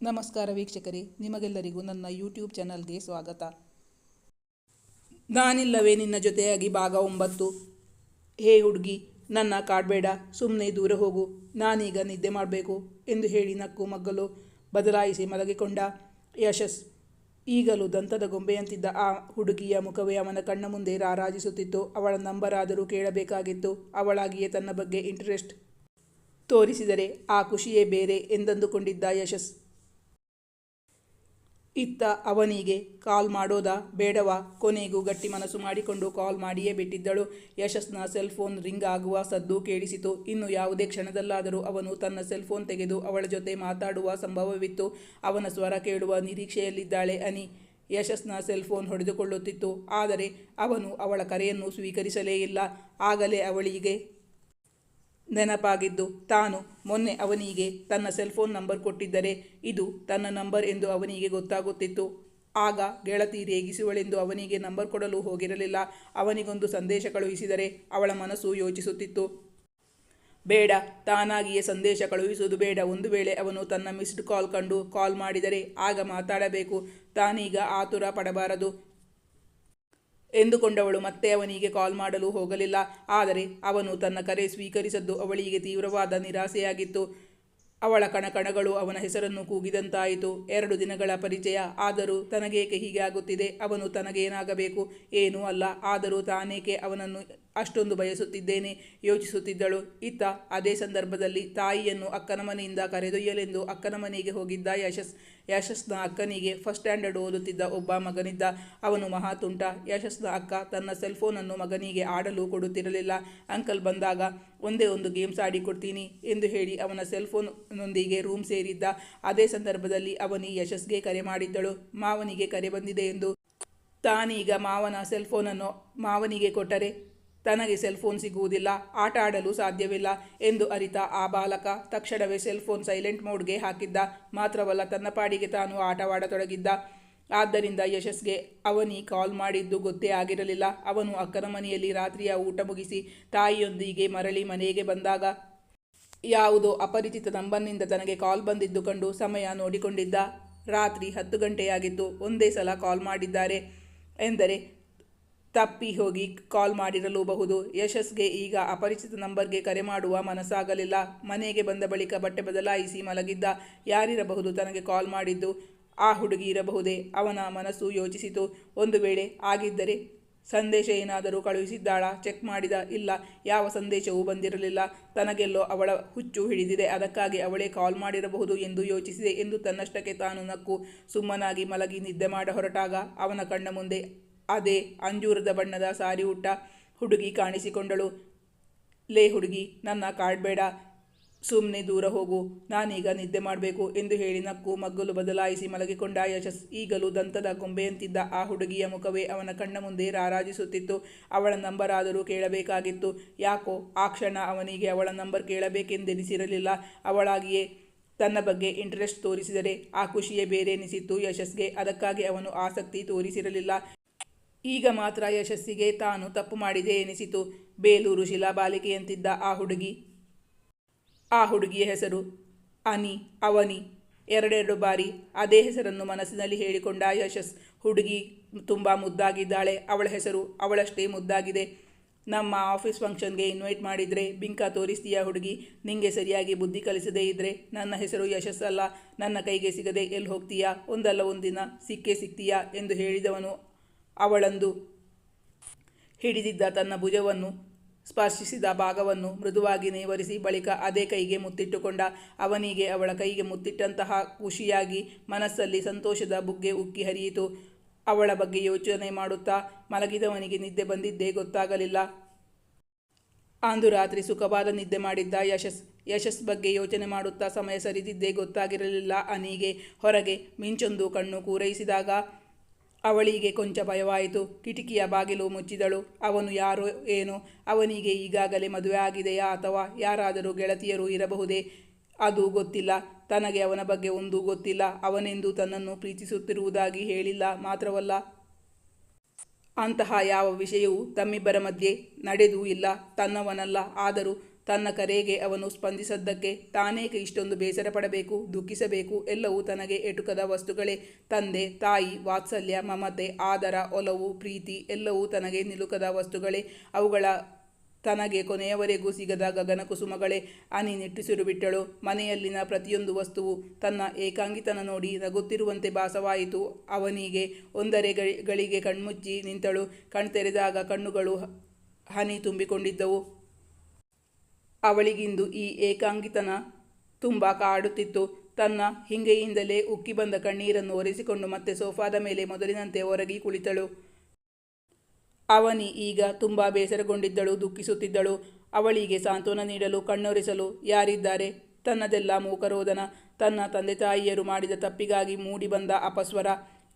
ನಮಸ್ಕಾರ ವೀಕ್ಷಕರೇ, ನಿಮಗೆಲ್ಲರಿಗೂ ನನ್ನ ಯೂಟ್ಯೂಬ್ ಚಾನಲ್ಗೆ ಸ್ವಾಗತ. ನಾನಿಲ್ಲವೇ ನಿನ್ನ ಜೊತೆಯಾಗಿ ಭಾಗ ಒಂಬತ್ತು. ಹೇ ಹುಡುಗಿ, ನನ್ನ ಕಾಡಬೇಡ ಸುಮ್ಮನೆ ದೂರ ಹೋಗು, ನಾನೀಗ ನಿದ್ದೆ ಮಾಡಬೇಕು ಎಂದು ಹೇಳಿ ನಕ್ಕು ಮಗ್ಗಲು ಬದಲಾಯಿಸಿ ಮಲಗಿಕೊಂಡ ಯಶಸ್. ಈಗಲೂ ದಂತದ ಗೊಂಬೆಯಂತಿದ್ದ ಆ ಹುಡುಗಿಯ ಮುಖವೇ ಅವನ ಕಣ್ಣ ಮುಂದೆ ರಾರಾಜಿಸುತ್ತಿತ್ತು. ಅವಳ ನಂಬರ್ ಆದರೂ ಕೇಳಬೇಕಾಗಿತ್ತು. ಅವಳಾಗಿಯೇ ತನ್ನ ಬಗ್ಗೆ ಇಂಟ್ರೆಸ್ಟ್ ತೋರಿಸಿದರೆ ಆ ಖುಷಿಯೇ ಬೇರೆ ಎಂದಂದುಕೊಂಡಿದ್ದ ಯಶಸ್. ಇತ್ತ ಅವನಿಗೆ ಕಾಲ್ ಮಾಡೋದ ಬೇಡವ? ಕೊನೆಗೂ ಗಟ್ಟಿ ಮನಸ್ಸು ಮಾಡಿಕೊಂಡು ಕಾಲ್ ಮಾಡಿಯೇ ಬಿಟ್ಟಿದ್ದಳು. ಯಶಸ್ನ ಸೆಲ್ ಫೋನ್ ರಿಂಗ್ ಆಗುವ ಸದ್ದು ಕೇಳಿಸಿತು. ಇನ್ನು ಯಾವುದೇ ಕ್ಷಣದಲ್ಲಾದರೂ ಅವನು ತನ್ನ ಸೆಲ್ ಫೋನ್ ತೆಗೆದು ಅವಳ ಜೊತೆ ಮಾತಾಡುವ ಸಂಭವವಿತ್ತು. ಅವನ ಸ್ವರ ಕೇಳುವ ನಿರೀಕ್ಷೆಯಲ್ಲಿದ್ದಾಳೆ ಅನಿ. ಯಶಸ್ನ ಸೆಲ್ ಫೋನ್ ಹೊಡೆದುಕೊಳ್ಳುತ್ತಿತ್ತು. ಆದರೆ ಅವನು ಅವಳ ಕರೆಯನ್ನು ಸ್ವೀಕರಿಸಲೇ ಇಲ್ಲ. ಆಗಲೇ ಅವಳಿಗೆ ನೆನಪಾಗಿದ್ದು, ತಾನು ಮೊನ್ನೆ ಅವನಿಗೆ ತನ್ನ ಸೆಲ್ಫೋನ್ ನಂಬರ್ ಕೊಟ್ಟಿದ್ದರೆ ಇದು ತನ್ನ ನಂಬರ್ ಎಂದು ಅವನಿಗೆ ಗೊತ್ತಾಗುತ್ತಿತ್ತು. ಆಗ ಗೆಳತಿ ರೇಗಿಸುವಳೆಂದು ಅವನಿಗೆ ನಂಬರ್ ಕೊಡಲು ಹೋಗಿರಲಿಲ್ಲ. ಅವನಿಗೊಂದು ಸಂದೇಶ ಕಳುಹಿಸಿದರೆ ಅವಳ ಮನಸ್ಸು ಯೋಚಿಸುತ್ತಿತ್ತು. ಬೇಡ, ತಾನಾಗಿಯೇ ಸಂದೇಶ ಕಳುಹಿಸುವುದು ಬೇಡ. ಒಂದು ವೇಳೆ ಅವನು ತನ್ನ ಮಿಸ್ಡ್ ಕಾಲ್ ಕಂಡು ಕಾಲ್ ಮಾಡಿದರೆ ಆಗ ಮಾತಾಡಬೇಕು. ತಾನೀಗ ಆತುರ ಪಡಬಾರದು. ಎಂದುಕೊಂಡವಳು, ಮತ್ತೆ ಅವನಿಗೆ ಕಾಲ್ ಮಾಡಲು ಹೋಗಲಿಲ್ಲ. ಆದರೆ ಅವನು ತನ್ನ ಕರೆ ಸ್ವೀಕರಿಸದ್ದು ಅವಳಿಗೆ ತೀವ್ರವಾದ ನಿರಾಸೆಯಾಗಿತ್ತು. ಅವಳ ಕಣಕಣಗಳು ಅವನ ಹೆಸರನ್ನು ಕೂಗಿದಂತಾಯಿತು. ಎರಡು ದಿನಗಳ ಪರಿಚಯ. ಆದರೂ ತನಗೇಕೆ ಹೀಗೆ ಆಗುತ್ತಿದೆ? ಅವನು ತನಗೇನಾಗಬೇಕು? ಏನೂ ಅಲ್ಲ. ಆದರೂ ತಾನೇಕೆ ಅವನನ್ನು ಅಷ್ಟೊಂದು ಬಯಸುತ್ತಿದ್ದೇನೆ, ಯೋಚಿಸುತ್ತಿದ್ದಳು. ಇತ್ತ ಅದೇ ಸಂದರ್ಭದಲ್ಲಿ ತಾಯಿಯನ್ನು ಅಕ್ಕನ ಮನೆಯಿಂದ ಕರೆದೊಯ್ಯಲೆಂದು ಅಕ್ಕನ ಮನೆಗೆ ಹೋಗಿದ್ದ ಯಶಸ್. ಯಶಸ್ನ ಅಕ್ಕನಿಗೆ ಫಸ್ಟ್ ಸ್ಟ್ಯಾಂಡರ್ಡ್ ಓದುತ್ತಿದ್ದ ಒಬ್ಬ ಮಗನಿದ್ದ. ಅವನು ಮಹಾ ತುಂಟ ಯಶಸ್ನ ಅಕ್ಕ ತನ್ನ ಸೆಲ್ ಫೋನನ್ನು ಮಗನಿಗೆ ಆಡಲು ಕೊಡುತ್ತಿರಲಿಲ್ಲ. ಅಂಕಲ್ ಬಂದಾಗ, ಒಂದೇ ಒಂದು ಗೇಮ್ಸ್ ಆಡಿಕೊಡ್ತೀನಿ ಎಂದು ಹೇಳಿ ಅವನ ಸೆಲ್ ಫೋನ್ನೊಂದಿಗೆ ರೂಮ್ ಸೇರಿದ್ದ. ಅದೇ ಸಂದರ್ಭದಲ್ಲಿ ಅವನಿ ಯಶಸ್ಗೆ ಕರೆ ಮಾಡಿದ್ದಳು. ಮಾವನಿಗೆ ಕರೆ ಬಂದಿದೆ ಎಂದು. ತಾನೀಗ ಮಾವನ ಸೆಲ್ ಫೋನನ್ನು ಮಾವನಿಗೆ ಕೊಟ್ಟರೆ ತನಗೆ ಸೆಲ್ ಫೋನ್ ಸಿಗುವುದಿಲ್ಲ, ಆಟ ಆಡಲು ಸಾಧ್ಯವಿಲ್ಲ ಎಂದು ಅರಿತ ಆ ಬಾಲಕ ತಕ್ಷಣವೇ ಸೆಲ್ ಫೋನ್ ಸೈಲೆಂಟ್ ಮೋಡ್ಗೆ ಹಾಕಿದ್ದ. ಮಾತ್ರವಲ್ಲ, ತನ್ನ ಪಾಡಿಗೆ ತಾನು ಆಟವಾಡತೊಡಗಿದ್ದ. ಆದ್ದರಿಂದ ಯಶಸ್ಗೆ ಅವನಿ ಕಾಲ್ ಮಾಡಿದ್ದು ಗೊತ್ತೇ ಆಗಿರಲಿಲ್ಲ. ಅವನು ಅಕ್ಕನ ಮನೆಯಲ್ಲಿ ರಾತ್ರಿಯ ಊಟ ಮುಗಿಸಿ ತಾಯಿಯೊಂದಿಗೆ ಮರಳಿ ಮನೆಗೆ ಬಂದಾಗ ಯಾವುದೋ ಅಪರಿಚಿತ ನಂಬರ್ನಿಂದ ತನಗೆ ಕಾಲ್ ಬಂದಿದ್ದು ಕಂಡು ಸಮಯ ನೋಡಿಕೊಂಡಿದ್ದ. ರಾತ್ರಿ ಹತ್ತು ಗಂಟೆಯಾಗಿತ್ತು. ಒಂದೇ ಸಲ ಕಾಲ್ ಮಾಡಿದ್ದಾರೆ ಎಂದರೆ ತಪ್ಪಿ ಹೋಗಿ ಕಾಲ್ ಮಾಡಿರಲೂಬಹುದು. ಯಶಸ್ಗೆ ಈಗ ಅಪರಿಚಿತ ನಂಬರ್ಗೆ ಕರೆ ಮಾಡುವ ಮನಸ್ಸಾಗಲಿಲ್ಲ. ಮನೆಗೆ ಬಂದ ಬಳಿಕ ಬಟ್ಟೆ ಬದಲಾಯಿಸಿ ಮಲಗಿದ್ದ ಯಾರಿರಬಹುದು ತನಗೆ ಕಾಲ್ ಮಾಡಿದ್ದು? ಆ ಹುಡುಗಿ ಇರಬಹುದೇ? ಅವನ ಮನಸ್ಸು ಯೋಚಿಸಿತು. ಒಂದು ವೇಳೆ ಆಗಿದ್ದರೆ ಸಂದೇಶ ಏನಾದರೂ ಕಳುಹಿಸಿದ್ದಾಳ? ಚೆಕ್ ಮಾಡಿದ? ಇಲ್ಲ. ಯಾವ ಸಂದೇಶವೂ ಬಂದಿರಲಿಲ್ಲ. ತನಗೆಲ್ಲೋ ಅವಳ ಹುಚ್ಚು ಹಿಡಿದಿದೆ. ಅದಕ್ಕಾಗಿ ಅವಳೇ ಕಾಲ್ ಮಾಡಿರಬಹುದು ಎಂದು ಯೋಚಿಸಿದೆ ಎಂದು ತನ್ನಷ್ಟಕ್ಕೆ ತಾನು ನಕ್ಕು. ಸುಮ್ಮನಾಗಿ ಮಲಗಿ ನಿದ್ದೆ ಮಾಡ ಹೊರಟಾಗ ಅವನ ಕಣ್ಣ ಮುಂದೆ ಅದೇ ಅಂಜೂರದ ಬಣ್ಣದ ಸಾರಿ ಉಟ್ಟ ಹುಡುಗಿ ಕಾಣಿಸಿಕೊಂಡಳು. ಲೇ ಹುಡುಗಿ, ನನ್ನ ಕಾಡ್ಬೇಡ ಸುಮ್ಮನೆ ದೂರ ಹೋಗು. ನಾನೀಗ ನಿದ್ದೆ ಮಾಡಬೇಕು ಎಂದು ಹೇಳಿ ನಕ್ಕು ಮಗ್ಗಲು ಬದಲಾಯಿಸಿ ಮಲಗಿಕೊಂಡ ಯಶಸ್. ಈಗಲೂ ದಂತದ ಗೊಂಬೆಯಂತಿದ್ದ ಆ ಹುಡುಗಿಯ ಮುಖವೇ ಅವನ ಕಣ್ಣ ಮುಂದೆ ರಾರಾಜಿಸುತ್ತಿತ್ತು. ಅವಳ ನಂಬರ್ ಆದರೂ ಕೇಳಬೇಕಾಗಿತ್ತು. ಯಾಕೋ ಆ ಕ್ಷಣ ಅವನಿಗೆ ಅವಳ ನಂಬರ್ ಕೇಳಬೇಕೆಂದೆನಿಸಿರಲಿಲ್ಲ. ಅವಳಾಗಿಯೇ ತನ್ನ ಬಗ್ಗೆ ಇಂಟ್ರೆಸ್ಟ್ ತೋರಿಸಿದರೆ ಆ ಖುಷಿಯೇ ಬೇರೆ ಎನಿಸಿತ್ತು ಯಶಸ್ಗೆ. ಅದಕ್ಕಾಗಿ ಅವನು ಆಸಕ್ತಿ ತೋರಿಸಿರಲಿಲ್ಲ. ಈಗ ಮಾತ್ರ ಯಶಸ್ಸಿಗೆ ತಾನು ತಪ್ಪು ಮಾಡಿದೆ ಎನಿಸಿತು. ಬೇಲೂರು ಶಿಲಾಬಾಲಿಕೆಯಂತಿದ್ದ ಆ ಹುಡುಗಿ. ಆ ಹುಡುಗಿಯ ಹೆಸರು ಅನಿ, ಅವನಿ. ಎರಡೆರಡು ಬಾರಿ ಅದೇ ಹೆಸರನ್ನು ಮನಸ್ಸಿನಲ್ಲಿ ಹೇಳಿಕೊಂಡ ಯಶಸ್ ಹುಡುಗಿ ತುಂಬ ಮುದ್ದಾಗಿದ್ದಾಳೆ. ಅವಳ ಹೆಸರು ಅವಳಷ್ಟೇ ಮುದ್ದಾಗಿದೆ. ನಮ್ಮ ಆಫೀಸ್ ಫಂಕ್ಷನ್ಗೆ ಇನ್ವೈಟ್ ಮಾಡಿದರೆ ಬಿಂಕ ತೋರಿಸ್ತೀಯ ಹುಡುಗಿ? ನಿಂಗೆ ಸರಿಯಾಗಿ ಬುದ್ಧಿ ಕಲಿಸದೇ ಇದ್ದರೆ ನನ್ನ ಹೆಸರು ಯಶಸ್ಸಲ್ಲ. ನನ್ನ ಕೈಗೆ ಸಿಗದೆ ಎಲ್ಲಿ ಹೋಗ್ತೀಯಾ? ಒಂದಲ್ಲ ಒಂದಿನ ಸಿಕ್ಕೇ ಸಿಗ್ತೀಯಾ? ಎಂದು ಹೇಳಿದವನು ಅವಳಂದು ಹಿಡಿದಿದ್ದ ತನ್ನ ಭುಜವನ್ನು ಸ್ಪರ್ಶಿಸಿದ ಭಾಗವನ್ನು ಮೃದುವಾಗಿ ನೇವರಿಸಿ ಬಳಿಕ ಅದೇ ಕೈಗೆ ಮುತ್ತಿಟ್ಟುಕೊಂಡ ಅವನಿಗೆ ಅವಳ ಕೈಗೆ ಮುತ್ತಿಟ್ಟಂತಹ ಖುಷಿಯಾಗಿ ಮನಸ್ಸಲ್ಲಿ ಸಂತೋಷದ ಬುಗ್ಗೆ ಉಕ್ಕಿ ಹರಿಯಿತು. ಅವಳ ಬಗ್ಗೆ ಯೋಚನೆ ಮಾಡುತ್ತಾ ಮಲಗಿದವನಿಗೆ ನಿದ್ದೆ ಬಂದಿದ್ದೇ ಗೊತ್ತಾಗಲಿಲ್ಲ. ಅಂದು ರಾತ್ರಿ ಸುಖವಾದ ನಿದ್ದೆ ಮಾಡಿದ್ದ ಯಶಸ್ ಯಶಸ್ ಬಗ್ಗೆ ಯೋಚನೆ ಮಾಡುತ್ತಾ ಸಮಯ ಸರಿದಿದ್ದೇ ಗೊತ್ತಾಗಿರಲಿಲ್ಲ. ಅನಿಗೆ ಹೊರಗೆ ಮಿಂಚೊಂದು ಕಣ್ಣು ಕೂರೈಸಿದಾಗ ಅವಳಿಗೆ ಕೊಂಚ ಭಯವಾಯಿತು. ಕಿಟಕಿಯ ಬಾಗಿಲು ಮುಚ್ಚಿದಳು. ಅವನು ಯಾರೋ ಏನೋ, ಅವನಿಗೆ ಈಗಾಗಲೇ ಮದುವೆ ಆಗಿದೆಯಾ ಅಥವಾ ಯಾರಾದರೂ ಗೆಳತಿಯರು ಇರಬಹುದೇ? ಅದು ಗೊತ್ತಿಲ್ಲ. ತನಗೆ ಅವನ ಬಗ್ಗೆ ಒಂದೂ ಗೊತ್ತಿಲ್ಲ. ಅವನೆಂದು ತನ್ನನ್ನು ಪ್ರೀತಿಸುತ್ತಿರುವುದಾಗಿ ಹೇಳಿಲ್ಲ. ಮಾತ್ರವಲ್ಲ, ಅಂತಹ ಯಾವ ವಿಷಯವೂ ತಮ್ಮಿಬ್ಬರ ಮಧ್ಯೆ ನಡೆದೂ ಇಲ್ಲ. ತನ್ನವನಲ್ಲ. ಆದರೂ ತನ್ನ ಕರೆಗೆ ಅವನು ಸ್ಪಂದಿಸದ್ದಕ್ಕೆ ತಾನೇಕೆ ಇಷ್ಟೊಂದು ಬೇಸರ ಪಡಬೇಕು ದುಃಖಿಸಬೇಕು? ಎಲ್ಲವೂ ತನಗೆ ಎಟುಕದ ವಸ್ತುಗಳೇ. ತಂದೆ, ತಾಯಿ, ವಾತ್ಸಲ್ಯ, ಮಮತೆ, ಆದರ, ಒಲವು, ಪ್ರೀತಿ ಎಲ್ಲವೂ ತನಗೆ ನಿಲುಕದ ವಸ್ತುಗಳೇ. ಅವುಗಳ ತನಗೆ ಕೊನೆಯವರೆಗೂ ಸಿಗದ ಗಗನ ಕುಸುಮಗಳೇ ಅನಿ ನಿಟ್ಟುಸಿರು ಬಿಟ್ಟಳು. ಮನೆಯಲ್ಲಿನ ಪ್ರತಿಯೊಂದು ವಸ್ತುವು ತನ್ನ ಏಕಾಂಗಿತನ ನೋಡಿ ನಗುತ್ತಿರುವಂತೆ ಭಾಸವಾಯಿತು. ಅವನಿಗೆ ಒಂದರೆ ಗಳಿ- ಗಳಿಗೆ ಕಣ್ಮುಚ್ಚಿ ನಿಂತಳು. ಕಣ್ತೆರೆದಾಗ ಕಣ್ಣುಗಳು ಹನಿ ತುಂಬಿಕೊಂಡಿದ್ದವು. ಅವಳಿಗಿಂದು ಈ ಏಕಾಂಗಿತನ ತುಂಬ ಕಾಡುತ್ತಿತ್ತು. ತನ್ನ ಹಿಂಗೆಯಿಂದಲೇ ಉಕ್ಕಿ ಬಂದ ಕಣ್ಣೀರನ್ನು ಒರೆಸಿಕೊಂಡು ಮತ್ತೆ ಸೋಫಾದ ಮೇಲೆ ಮೊದಲಿನಂತೆ ಹೊರಗಿ ಕುಳಿತಳು. ಅವನಿ ಈಗ ತುಂಬ ಬೇಸರಗೊಂಡಿದ್ದಳು, ದುಃಖಿಸುತ್ತಿದ್ದಳು. ಅವಳಿಗೆ ಸಾಂತ್ವನ ನೀಡಲು, ಕಣ್ಣೊರೆಸಲು ಯಾರಿದ್ದಾರೆ? ತನ್ನದೆಲ್ಲ ಮೂಕರೋದನ, ತನ್ನ ತಂದೆ ತಾಯಿಯರು ಮಾಡಿದ ತಪ್ಪಿಗಾಗಿ ಮೂಡಿ ಬಂದ ಅಪಸ್ವರ.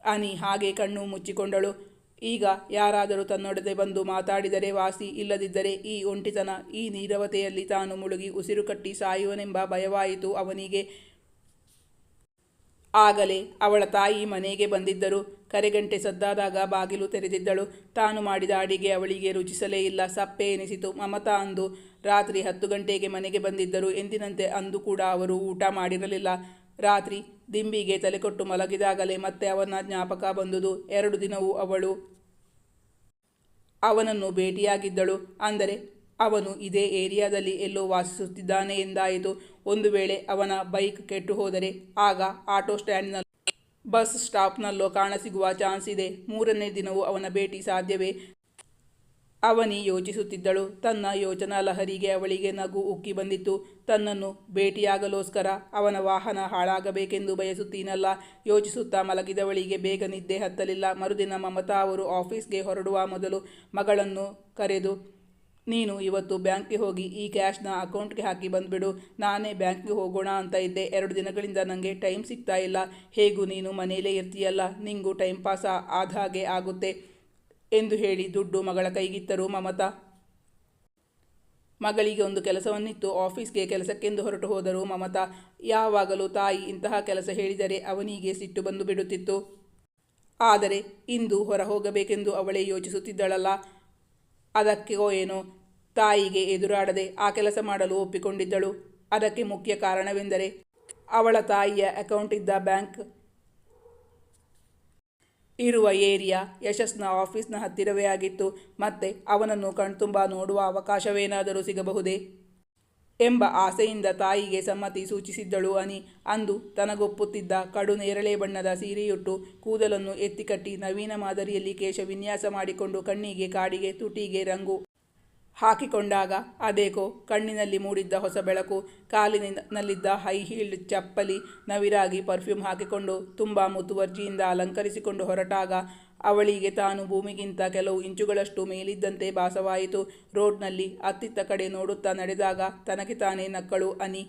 ಅನಿ ಹಾಗೆ ಕಣ್ಣು ಮುಚ್ಚಿಕೊಂಡಳು. ಈಗ ಯಾರಾದರೂ ತನ್ನೊಡನೆ ಬಂದು ಮಾತಾಡಿದರೆ ವಾಸಿ ಇಲ್ಲದಿದ್ದರೆ ಈ ಒಂಟಿತನ, ಈ ನೀರವತೆಯಲ್ಲಿ ತಾನು ಮುಳುಗಿ ಉಸಿರು ಕಟ್ಟಿ ಸಾಯುವನೆಂಬ ಭಯವಾಯಿತು ಅವನಿಗೆ. ಆಗಲೇ ಅವಳ ತಾಯಿ ಮನೆಗೆ ಬಂದಿದ್ದರು. ಕರೆಗಂಟೆ ಸದ್ದಾದಾಗ ಬಾಗಿಲು ತೆರೆದಿದ್ದಳು. ತಾನು ಮಾಡಿದ ಅಡಿಗೆ ಅವಳಿಗೆ ರುಚಿಸಲೇ ಇಲ್ಲ. ಸಪ್ಪೆ ಎನಿಸಿತು. ಮಮತಾ ಅಂದು ರಾತ್ರಿ ಹತ್ತು ಗಂಟೆಗೆ ಮನೆಗೆ ಬಂದಿದ್ದರು. ಎಂದಿನಂತೆ ಅಂದು ಕೂಡ ಅವರು ಊಟ ಮಾಡಿರಲಿಲ್ಲ. ರಾತ್ರಿ ದಿಂಬಿಗೆ ತಲೆಕೊಟ್ಟು ಮಲಗಿದಾಗಲೇ ಮತ್ತೆ ಅವನ ಜ್ಞಾಪಕ ಬಂದುದು ಎರಡು ದಿನವೂ ಅವಳು. ಅವನನ್ನು ಭೇಟಿಯಾಗಿದ್ದಳು. ಅಂದರೆ ಅವನು ಇದೇ ಏರಿಯಾದಲ್ಲಿ ಎಲ್ಲೋ ವಾಸಿಸುತ್ತಿದ್ದಾನೆ ಎಂದಾಯಿತು. ಒಂದು ವೇಳೆ ಅವನ ಬೈಕ್ ಕೆಟ್ಟು ಹೋದರೆ ಆಗ ಆಟೋ ಸ್ಟ್ಯಾಂಡ್ನಲ್ಲಿ ಬಸ್ ಸ್ಟಾಪ್ನಲ್ಲೋ ಕಾಣಸಿಗುವ ಚಾನ್ಸ್ ಇದೆ. ಮೂರನೇ ದಿನವೂ ಅವನ ಭೇಟಿ ಸಾಧ್ಯವೇ? ಅವನಿ ಯೋಚಿಸುತ್ತಿದ್ದಳು. ತನ್ನ ಯೋಚನಾ ಲಹರಿಗೆ ಅವಳಿಗೆ ನಗು ಉಕ್ಕಿ ಬಂದಿತ್ತು. ತನ್ನನ್ನು ಭೇಟಿಯಾಗಲೋಸ್ಕರ ಅವನ ವಾಹನ ಹಾಳಾಗಬೇಕೆಂದು ಬಯಸುತ್ತೀನಲ್ಲ. ಯೋಚಿಸುತ್ತಾ ಮಲಗಿದವಳಿಗೆ ಬೇಗ ನಿದ್ದೆ ಹತ್ತಲಿಲ್ಲ. ಮರುದಿನ ಮಮತಾ ಅವರು ಆಫೀಸ್ಗೆ ಹೊರಡುವ ಮೊದಲು ಮಗಳನ್ನು ಕರೆದು, ನೀನು ಇವತ್ತು ಬ್ಯಾಂಕ್ಗೆ ಹೋಗಿ ಈ ಕ್ಯಾಶ್ನ ಅಕೌಂಟ್ಗೆ ಹಾಕಿ ಬಂದುಬಿಡು. ನಾನೇ ಬ್ಯಾಂಕ್ಗೆ ಹೋಗೋಣ ಅಂತ ಇದ್ದೆ. ಎರಡು ದಿನಗಳಿಂದ ನನಗೆ ಟೈಮ್ ಸಿಗ್ತಾ ಇಲ್ಲ. ಹೇಗೂ ನೀನು ಮನೆಯಲ್ಲೇ ಇರ್ತೀಯಲ್ಲ? ನಿಂಗೂ ಟೈಮ್ ಪಾಸ್ ಆದ ಹಾಗೆ ಆಗುತ್ತೆ. ಎಂದು ಹೇಳಿ ದುಡ್ಡು ಮಗಳ ಕೈಗಿತ್ತರು ಮಮತಾ ಮಗಳಿಗೆ ಒಂದು ಕೆಲಸವನ್ನಿತ್ತು. ಆಫೀಸ್ಗೆ ಕೆಲಸಕ್ಕೆಂದು ಹೊರಟು ಹೋದರು ಮಮತಾ ಯಾವಾಗಲೂ ತಾಯಿ ಇಂತಹ ಕೆಲಸ ಹೇಳಿದರೆ ಅವನಿಗೆ ಸಿಟ್ಟು ಬಂದು ಬಿಡುತ್ತಿತ್ತು. ಆದರೆ ಇಂದು ಹೊರ ಹೋಗಬೇಕೆಂದು ಅವಳೇ ಯೋಚಿಸುತ್ತಿದ್ದಳಲ್ಲ. ಅದಕ್ಕೋ ಏನೋ, ತಾಯಿಗೆ ಎದುರಾಡದೆ ಆ ಕೆಲಸ ಮಾಡಲು ಒಪ್ಪಿಕೊಂಡಿದ್ದಳು. ಅದಕ್ಕೆ ಮುಖ್ಯ ಕಾರಣವೆಂದರೆ ಅವಳ ತಾಯಿಯ ಅಕೌಂಟ್ ಇದ್ದ ಬ್ಯಾಂಕ್ ಇರುವ ಏರಿಯಾ ಯಶಸ್ನ ಆಫೀಸ್ನ ಹತ್ತಿರವೇ ಆಗಿತ್ತು. ಮತ್ತೆ ಅವನನ್ನು ಕಣ್ತುಂಬ ನೋಡುವ ಅವಕಾಶವೇನಾದರೂ ಸಿಗಬಹುದೇ? ಎಂಬ ಆಸೆಯಿಂದ ತಾಯಿಗೆ ಸಮ್ಮತಿ ಸೂಚಿಸಿದ್ದಳು ಅನಿ. ಅಂದು ತನಗೊಪ್ಪುತ್ತಿದ್ದ ಕಡು ನೇರಳೆ ಬಣ್ಣದ ಸೀರೆಯುಟ್ಟು ಕೂದಲನ್ನು ಎತ್ತಿಕಟ್ಟಿ ನವೀನ ಮಾದರಿಯಲ್ಲಿ ಕೇಶ ವಿನ್ಯಾಸ ಮಾಡಿಕೊಂಡು ಕಣ್ಣಿಗೆ ಕಾಡಿಗೆ ತುಟಿಗೆ ರಂಗು ಹಾಕಿಕೊಂಡಾಗ ಅದೇಕೋ ಕಣ್ಣಿನಲ್ಲಿ ಮೂಡಿದ್ದ ಹೊಸ ಬೆಳಕು, ಕಾಲಿನಲ್ಲಿದ್ದ ಹೈ ಹೀಲ್ಡ್ ಚಪ್ಪಲಿ, ನವಿರಾಗಿ ಪರ್ಫ್ಯೂಮ್ ಹಾಕಿಕೊಂಡು ತುಂಬ ಮುತುವರ್ಜಿಯಿಂದ ಅಲಂಕರಿಸಿಕೊಂಡು ಹೊರಟಾಗ ಅವಳಿಗೆ ತಾನು ಭೂಮಿಗಿಂತ ಕೆಲವು ಇಂಚುಗಳಷ್ಟು ಮೇಲಿದ್ದಂತೆ ಭಾಸವಾಯಿತು. ರೋಡ್ನಲ್ಲಿ ಅತ್ತಿತ್ತ ಕಡೆ ನೋಡುತ್ತಾ ನಡೆದಾಗ ತನಗೆ ತಾನೇ ನಕ್ಕಳು ಅನಿ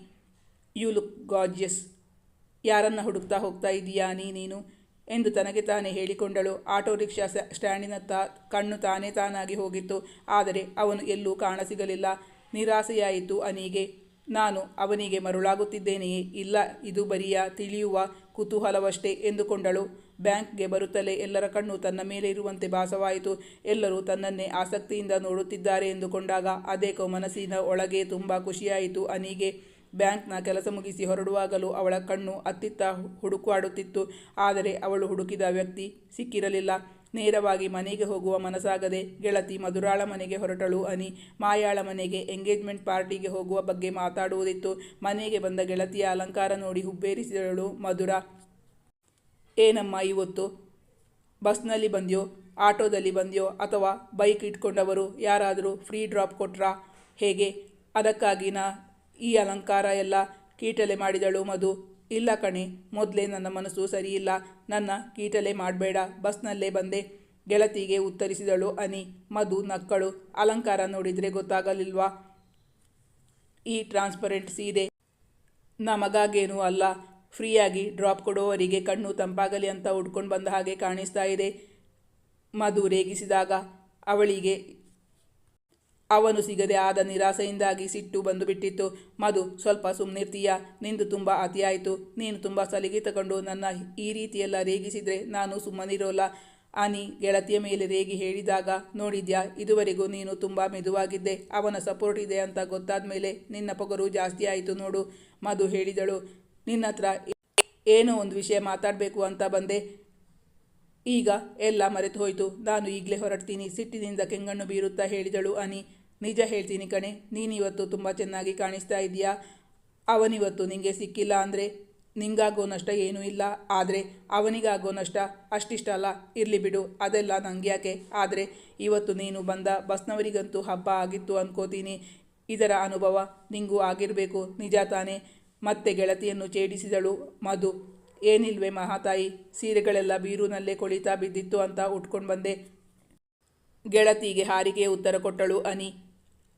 ಯು ಲುಕ್ ಗಾಜಿಯಸ್ ಯಾರನ್ನ ಹುಡುಕ್ತಾ ಹೋಗ್ತಾ ಇದೀಯಾ ನೀ ನೀನು? ಎಂದು ತನಗೆ ತಾನೇ ಹೇಳಿಕೊಂಡಳು. ಆಟೋ ರಿಕ್ಷಾ ಸ್ಟ್ಯಾಂಡಿನತ್ತ ಕಣ್ಣು ತಾನೇ ತಾನಾಗಿ ಹೋಗಿತ್ತು. ಆದರೆ ಅವನು ಎಲ್ಲೂ ಕಾಣಸಿಗಲಿಲ್ಲ ನಿರಾಸೆಯಾಯಿತು ಅನಿಗೆ. ನಾನು ಅವನಿಗೆ ಮರುಳಾಗುತ್ತಿದ್ದೇನೆಯೇ? ಇಲ್ಲ, ಇದು ಬರಿಯ, ತಿಳಿಯುವ ಕುತೂಹಲವಷ್ಟೇ ಎಂದುಕೊಂಡಳು. ಬ್ಯಾಂಕ್ಗೆ ಬರುತ್ತಲೇ ಎಲ್ಲರ ಕಣ್ಣು ತನ್ನ ಮೇಲೆ ಇರುವಂತೆ ಭಾಸವಾಯಿತು. ಎಲ್ಲರೂ ತನ್ನನ್ನೇ ಆಸಕ್ತಿಯಿಂದ ನೋಡುತ್ತಿದ್ದಾರೆ ಎಂದುಕೊಂಡಾಗ ಅದೇಕೋ ಮನಸ್ಸಿನ ಒಳಗೆ ತುಂಬ ಖುಷಿಯಾಯಿತು ಅನಿಗೆ. ಬ್ಯಾಂಕ್ನ ಕೆಲಸ ಮುಗಿಸಿ ಹೊರಡುವಾಗಲೂ ಅವಳ ಕಣ್ಣು ಅತ್ತಿತ್ತ ಹುಡುಕಾಡುತ್ತಿತ್ತು. ಆದರೆ ಅವಳು ಹುಡುಕಿದ ವ್ಯಕ್ತಿ ಸಿಕ್ಕಿರಲಿಲ್ಲ. ನೇರವಾಗಿ ಮನೆಗೆ ಹೋಗುವ ಮನಸ್ಸಾಗದೆ ಗೆಳತಿ ಮಧುರಾಳ ಮನೆಗೆ ಹೊರಟಳು ಅನಿ. ಮಾಯಾಳ ಮನೆಗೆ ಎಂಗೇಜ್ಮೆಂಟ್ ಪಾರ್ಟಿಗೆ ಹೋಗುವ ಬಗ್ಗೆ ಮಾತಾಡುವುದಿತ್ತು. ಮನೆಗೆ ಬಂದ ಗೆಳತಿಯ ಅಲಂಕಾರ ನೋಡಿ ಹುಬ್ಬೇರಿಸಿದಳು ಮಧುರ. ಏನಮ್ಮ ಇವತ್ತು ಬಸ್ನಲ್ಲಿ ಬಂದ್ಯೋ? ಆಟೋದಲ್ಲಿ ಬಂದ್ಯೋ? ಅಥವಾ ಬೈಕ್ ಇಟ್ಕೊಂಡವರು? ಯಾರಾದರೂ ಫ್ರೀ ಡ್ರಾಪ್ ಕೊಟ್ರಾ? ಹೇಗೆ? ಅದಕ್ಕಾಗಿ ನಾ ಈ ಅಲಂಕಾರ ಎಲ್ಲ ಕೀಟಲೆ ಮಾಡಿದಳು ಮಧು. ಇಲ್ಲ ಕಣೆ, ಮೊದಲೇ ನನ್ನ ಮನಸ್ಸು ಸರಿಯಿಲ್ಲ. ನನ್ನ ಕೀಟಲೆ ಮಾಡಬೇಡ, ಬಸ್ನಲ್ಲೇ ಬಂದೆ. ಗೆಳತಿಗೆ ಉತ್ತರಿಸಿದಳು ಅನಿ. ಮಧು ನಕ್ಕಳು. ಅಲಂಕಾರ ನೋಡಿದರೆ ಗೊತ್ತಾಗಲಿಲ್ವಾ? ಈ ಟ್ರಾನ್ಸ್ಪರೆಂಟ್ ಸೀರೆ. ನಮಗಾಗೇನೂ ಅಲ್ಲ. ಫ್ರೀಯಾಗಿ ಡ್ರಾಪ್ ಕೊಡುವವರಿಗೆ ಕಣ್ಣು ತಂಪಾಗಲಿ ಅಂತ ಉಡ್ಕೊಂಡು ಬಂದ ಹಾಗೆ ಕಾಣಿಸ್ತಾ ಇದೆ. ಮಧು ರೇಗಿಸಿದಾಗ ಅವಳಿಗೆ ಅವನು ಸಿಗದೆ ಆದ ನಿರಾಸೆಯಿಂದಾಗಿ ಸಿಟ್ಟು ಬಂದು ಬಿಟ್ಟಿತ್ತು. ಮಧು, ಸ್ವಲ್ಪ ಸುಮ್ಮನಿರ್ತೀಯ ನಿಂದು ತುಂಬ ಅತಿಯಾಯಿತು. ನೀನು ತುಂಬ ಸಲಿಗೆ ತಗೊಂಡು ನನ್ನ ಈ ರೀತಿಯೆಲ್ಲ ರೇಗಿಸಿದರೆ ನಾನು ಸುಮ್ಮನಿರೋಲ್ಲ. ಅನಿ ಗೆಳತಿಯ ಮೇಲೆ ರೇಗಿ ಹೇಳಿದಾಗ, ನೋಡಿದ್ಯಾ, ಇದುವರೆಗೂ ನೀನು ತುಂಬ ಮೆದುವಾಗಿದ್ದೆ. ಅವನ ಸಪೋರ್ಟ್ ಇದೆ ಅಂತ ಗೊತ್ತಾದ ಮೇಲೆ ನಿನ್ನ ಪೊಗರು ಜಾಸ್ತಿ ಆಯಿತು ನೋಡು, ಮಧು ಹೇಳಿದಳು. ನಿನ್ನ ಹತ್ರ ಏನೋ ಒಂದು ವಿಷಯ ಮಾತಾಡಬೇಕು ಅಂತ ಬಂದೆ. ಈಗ ಎಲ್ಲ ಮರೆತು ಹೋಯಿತು. ನಾನು ಈಗಲೇ ಹೊರಡ್ತೀನಿ. ಸಿಟ್ಟಿನಿಂದ ಕೆಂಗಣ್ಣು ಬೀರುತ್ತಾ ಹೇಳಿದಳು ಅನಿ. ನಿಜ ಹೇಳ್ತೀನಿ ಕಣೆ, ನೀನಿವತ್ತು ತುಂಬ ಚೆನ್ನಾಗಿ ಕಾಣಿಸ್ತಾ ಇದೆಯಾ ಅವನಿವತ್ತು ನಿಂಗೆ ಸಿಕ್ಕಿಲ್ಲ ಅಂದರೆ ನಿಂಗಾಗೋ ನಷ್ಟ ಏನೂ ಇಲ್ಲ, ಆದರೆ ಅವನಿಗಾಗೋ ನಷ್ಟ ಅಷ್ಟಿಷ್ಟಲ್ಲ ಇರಲಿ ಬಿಡು, ಅದೆಲ್ಲ ನನಗೆ ಯಾಕೆ? ಆದರೆ ಇವತ್ತು ನೀನು ಬಂದ ಬಸ್ನವರಿಗಂತೂ ಹಬ್ಬ ಆಗಿತ್ತು ಅನ್ಕೋತೀನಿ. ಇದರ ಅನುಭವ ನಿಂಗೂ ಆಗಿರಬೇಕು, ನಿಜ ತಾನೇ. ಮತ್ತೆ ಗೆಳತಿಯನ್ನು ಛೇಡಿಸಿದಳು ಮಧು. ಏನಿಲ್ವೆ ಮಹಾತಾಯಿ, ಸೀರೆಗಳೆಲ್ಲ ಬೀರೂನಲ್ಲೇ ಕೊಳಿತಾ ಬಿದ್ದಿತ್ತು ಅಂತ ಉಟ್ಕೊಂಡು ಬಂದೆ. ಗೆಳತಿಗೆ ಹಾರಿಗೆ ಉತ್ತರ ಕೊಟ್ಟಳು ಅನಿ.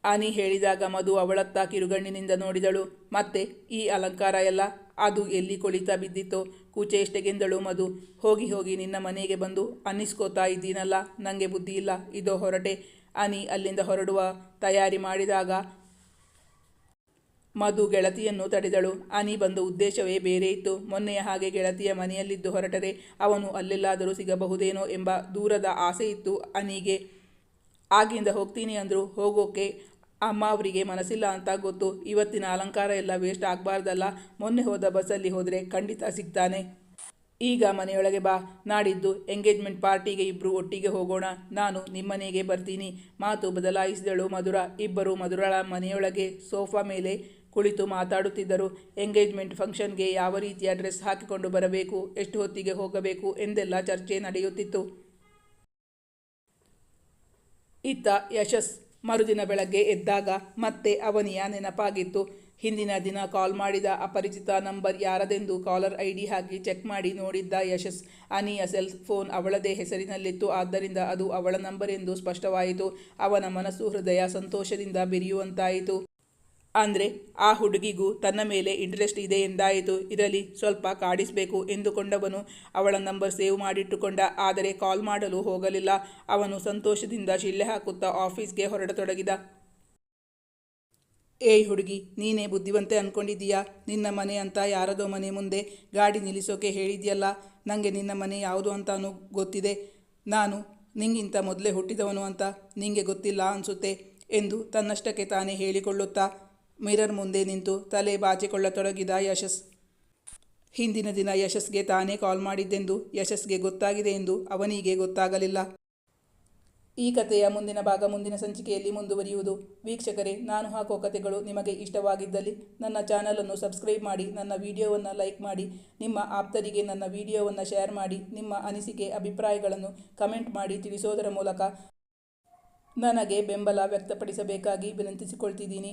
ಅನಿ ಹೇಳಿದಾಗ ಮಧು ಅವಳತ್ತ ಕಿರುಗಣ್ಣಿನಿಂದ ನೋಡಿದಳು. ಮತ್ತೆ ಈ ಅಲಂಕಾರ ಎಲ್ಲ ಅದು ಎಲ್ಲಿ ಕೊಳಿತಾ ಬಿದ್ದಿತ್ತೋ ಕೂಚೇಷ್ಟೆಗೆಂದಳು ಮಧು. ಹೋಗಿ ಹೋಗಿ ನಿನ್ನ ಮನೆಗೆ ಬಂದು ಅನ್ನಿಸ್ಕೋತಾ ಇದ್ದೀನಲ್ಲ ನನಗೆ ಬುದ್ಧಿ ಇಲ್ಲ. ಇದೋ ಹೊರಟೆ. ಅನಿ ಅಲ್ಲಿಂದ ಹೊರಡುವ ತಯಾರಿ ಮಾಡಿದಾಗ ಮಧು ಗೆಳತಿಯನ್ನು ತಡೆದಳು. ಅನಿ ಬಂದ ಉದ್ದೇಶವೇ ಬೇರೆ ಇತ್ತು. ಮೊನ್ನೆಯ ಹಾಗೆ ಗೆಳತಿಯ ಮನೆಯಲ್ಲಿದ್ದು ಹೊರಟರೆ, ಅವನು ಅಲ್ಲೆಲ್ಲಾದರೂ ಸಿಗಬಹುದೇನೋ ಎಂಬ ದೂರದ ಆಸೆ ಇತ್ತು. ಅನಿಗೆ ಆಗಿಂದ ಹೋಗ್ತೀನಿ ಅಂದರು, ಹೋಗೋಕೆ ಅಮ್ಮ ಅವರಿಗೆ ಮನಸ್ಸಿಲ್ಲ ಅಂತ ಗೊತ್ತು. ಇವತ್ತಿನ ಅಲಂಕಾರ ಎಲ್ಲ ವೇಸ್ಟ್ ಆಗಬಾರ್ದಲ್ಲ. ಮೊನ್ನೆ ಹೋದ ಬಸ್ಸಲ್ಲಿ ಹೋದರೆ ಖಂಡಿತ ಸಿಗ್ತಾನೆ. ಈಗ ಮನೆಯೊಳಗೆ ಬಾ. ನಾಡಿದ್ದು ಎಂಗೇಜ್ಮೆಂಟ್ ಪಾರ್ಟಿಗೆ ಇಬ್ಬರು ಒಟ್ಟಿಗೆ ಹೋಗೋಣ. ನಾನು ನಿಮ್ಮನೆಗೆ ಬರ್ತೀನಿ. ಮಾತು ಬದಲಾಯಿಸಿದಳು ಮಧುರ. ಇಬ್ಬರು ಮಧುರಳ ಮನೆಯೊಳಗೆ ಸೋಫಾ ಮೇಲೆ ಕುಳಿತು ಮಾತಾಡುತ್ತಿದ್ದರು. ಎಂಗೇಜ್ಮೆಂಟ್ ಫಂಕ್ಷನ್ಗೆ ಯಾವ ರೀತಿಯ ಡ್ರೆಸ್ ಹಾಕಿಕೊಂಡು ಬರಬೇಕು? ಎಷ್ಟು ಹೊತ್ತಿಗೆ ಹೋಗಬೇಕು? ಎಂದೆಲ್ಲ ಚರ್ಚೆ ನಡೆಯುತ್ತಿತ್ತು. ಇತ್ತ ಯಶಸ್. ಮರುದಿನ ಬೆಳಗ್ಗೆ ಎದ್ದಾಗ ಮತ್ತೆ ಅವನಿಯ ನೆನಪಾಗಿತ್ತು. ಹಿಂದಿನ ದಿನ ಕಾಲ್ ಮಾಡಿದ ಅಪರಿಚಿತ ನಂಬರ್ ಯಾರದೆಂದು ಕಾಲರ್ ಐ ಡಿ ಹಾಕಿ ಚೆಕ್ ಮಾಡಿ ನೋಡಿದ್ದ ಯಶಸ್. ಅನಿಯ ಸೆಲ್ ಫೋನ್ ಅವಳದೇ ಹೆಸರಿನಲ್ಲಿತ್ತು. ಆದ್ದರಿಂದ ಅದು ಅವಳ ನಂಬರ್ ಎಂದು ಸ್ಪಷ್ಟವಾಯಿತು. ಅವನ ಮನಸ್ಸು ಹೃದಯ ಸಂತೋಷದಿಂದ ಬೆರೆಯುವಂತಾಯಿತು. ಅಂದರೆ ಆ ಹುಡುಗಿಗೂ ತನ್ನ ಮೇಲೆ ಇಂಟ್ರೆಸ್ಟ್ ಇದೆ ಎಂದಾಯಿತು. ಇರಲಿ ಸ್ವಲ್ಪ ಕಾಡಿಸಬೇಕು ಎಂದುಕೊಂಡವನು ಅವಳ ನಂಬರ್ ಸೇವ್ ಮಾಡಿಟ್ಟುಕೊಂಡ, ಆದರೆ ಕಾಲ್ ಮಾಡಲು ಹೋಗಲಿಲ್ಲ. ಅವನು ಸಂತೋಷದಿಂದ ಶಿಳ್ಳೆ ಹಾಕುತ್ತಾ ಆಫೀಸ್ಗೆ ಹೊರಡತೊಡಗಿದ. ಏಯ್ ಹುಡುಗಿ, ನೀನೇ ಬುದ್ಧಿವಂತೆ ಅಂದ್ಕೊಂಡಿದ್ದೀಯಾ ನಿನ್ನ ಮನೆ ಅಂತ ಯಾರದೋ ಮನೆ ಮುಂದೆ ಗಾಡಿ ನಿಲ್ಲಿಸೋಕೆ ಹೇಳಿದ್ಯಲ್ಲ ನನಗೆ ನಿನ್ನ ಮನೆ ಯಾವುದು ಅಂತಾನೂ ಗೊತ್ತಿದೆ. ನಾನು ನಿಂಗಿಂತ ಮೊದಲೇ ಹುಟ್ಟಿದವನು ಅಂತ ನಿಂಗೆ ಗೊತ್ತಿಲ್ಲ ಅನಿಸುತ್ತೆ ಎಂದು ತನ್ನಷ್ಟಕ್ಕೆ ತಾನೇ ಹೇಳಿಕೊಳ್ಳುತ್ತಾ ಮಿರರ್ ಮುಂದೆ ನಿಂತು ತಲೆ ಬಾಚಿಕೊಳ್ಳತೊಡಗಿದ ಯಶಸ್. ಹಿಂದಿನ ದಿನ ಯಶಸ್ಗೆ ತಾನೇ ಕಾಲ್ ಮಾಡಿದ್ದೆಂದು, ಯಶಸ್ಗೆ ಗೊತ್ತಾಗಿದೆ ಎಂದು ಅವನಿಗೆ ಗೊತ್ತಾಗಲಿಲ್ಲ. ಈ ಕಥೆಯ ಮುಂದಿನ ಭಾಗ ಮುಂದಿನ ಸಂಚಿಕೆಯಲ್ಲಿ ಮುಂದುವರಿಯುವುದು. ವೀಕ್ಷಕರೇ, ನಾನು ಹಾಕೋ ಕಥೆಗಳು ನಿಮಗೆ ಇಷ್ಟವಾಗಿದ್ದಲ್ಲಿ ನನ್ನ ಚಾನಲನ್ನು ಸಬ್ಸ್ಕ್ರೈಬ್ ಮಾಡಿ, ನನ್ನ ವಿಡಿಯೋವನ್ನು ಲೈಕ್ ಮಾಡಿ, ನಿಮ್ಮ ಆಪ್ತರಿಗೆ ನನ್ನ ವಿಡಿಯೋವನ್ನು ಶೇರ್ ಮಾಡಿ, ನಿಮ್ಮ ಅನಿಸಿಕೆ, ಅಭಿಪ್ರಾಯಗಳನ್ನು ಕಮೆಂಟ್ ಮಾಡಿ ತಿಳಿಸೋದರ ಮೂಲಕ ನನಗೆ ಬೆಂಬಲ ವ್ಯಕ್ತಪಡಿಸಬೇಕಾಗಿ ವಿನಂತಿಸಿಕೊಳ್ತಿದ್ದೀನಿ.